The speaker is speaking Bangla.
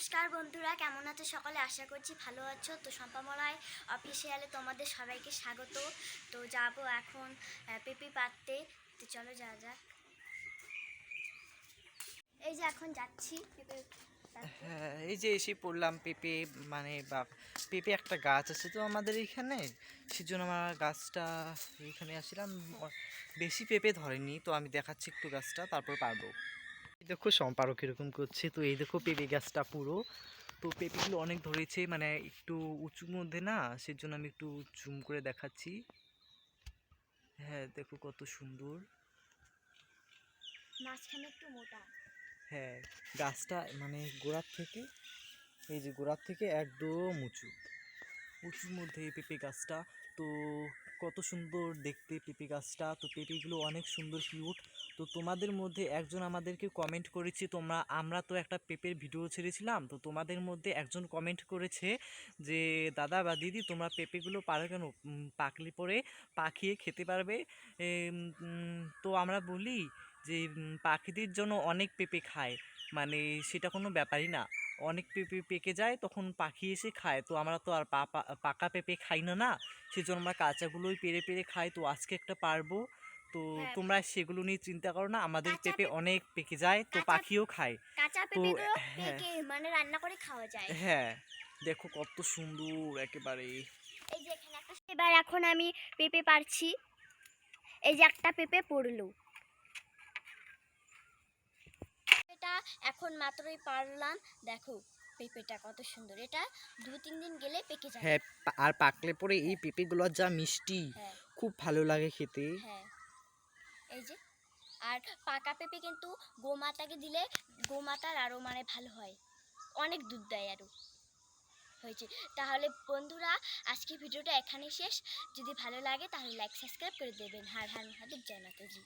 নমস্কার বন্ধুরা, কেমন আছো সকলে? আশা করছি ভালো আছো। তো সম্পামলায় অফিসিয়ালে তোমাদের সবাইকে স্বাগত। তো যাব এখন পেঁপে পাততে তো চলো যা যাক। এই যে এখন যাচ্ছি হ্যাঁ এই যে এসে পড়লাম পেঁপে মানে বা পেঁপে একটা গাছ আছে তো আমাদের এইখানে সেজন্য আমার গাছটা এখানে আসছিলাম বেশি পেঁপে ধরেনি, তো আমি দেখাচ্ছি একটু গাছটা, তারপর পারব। দেখো সম্পারক এরকম করছে। তো এই দেখো পেঁপে গাছটা পুরো। তো পেঁপেগুলো অনেক ধরেছে মানে একটু উঁচুর মধ্যে না সেজন্য আমি একটু জুম করে দেখাচ্ছি। হ্যাঁ দেখো কত সুন্দর। মাঝখানে একটু মোটা। হ্যাঁ গাছটা মানে গোড়ার থেকে এই যে গোড়ার থেকে একদম উঁচু। উঁচুর মধ্যে এই পেঁপে গাছটা। তো কত সুন্দর দেখতে পেঁপে গাছটা। তো পেঁপেগুলো অনেক সুন্দর কিউট তো তোমাদের মধ্যে একজন আমাদেরকে কমেন্ট করেছে, তোমরা, আমরা তো একটা পেঁপের ভিডিও ছেড়েছিলাম। তো তোমাদের মধ্যে একজন কমেন্ট করেছে যে, দাদা বা দিদি, তোমরা পেঁপেগুলো পারো কেন? পাকলে পরে পাখিয়ে খেতে পারবে? তো আমরা বলি যে পাখিদের জন্য অনেক পেঁপে খায়। মানে সেটা কোনো ব্যাপারই না। অনেক পেঁপে পেকে যায় তখন পাখি এসে খায়। তো আমরা তো আর পাকা পেঁপে খাই না না? সেজন্য আমরা কাঁচাগুলোই পেরে পেরে খাই। তো আজকে একটা পারব। তো হ্যাঁ। তোমরা সেগুলো নিয়ে চিন্তা করো না। আমাদের পেঁপে অনেক পেকে যায় তো পাখিও খায়। তো, হ্যাঁ। মানে রান্না করে খাওয়া যায়। হ্যাঁ। দেখো কত সুন্দর একেবারে। এবার এখন আমি পেঁপে পারছি। এই যে একটা পেঁপে পড়ল এটা এখন মাত্রই পারলাম। দেখো পেঁপেটা কত সুন্দর। এটা দু তিন দিন গেলে পেকে যাবে। হ্যাঁ আর পাকলে পরে এই পেঁপেগুলো যা মিষ্টি হ্যাঁ। খুব ভালো লাগে খেতে। হ্যাঁ। এই যে আর পাকা পেঁপে কিন্তু গোমাতাকে দিলে গোমাতার আরও মানে ভালো হয়। অনেক দুধ দেয় আরও হয়েছে। তাহলে বন্ধুরা আজকে ভিডিওটা এখানেই শেষ। যদি ভালো লাগে তাহলে লাইক সাবস্ক্রাইব করে দেবেন। হার হার মহাদেব জয় মাতাজি।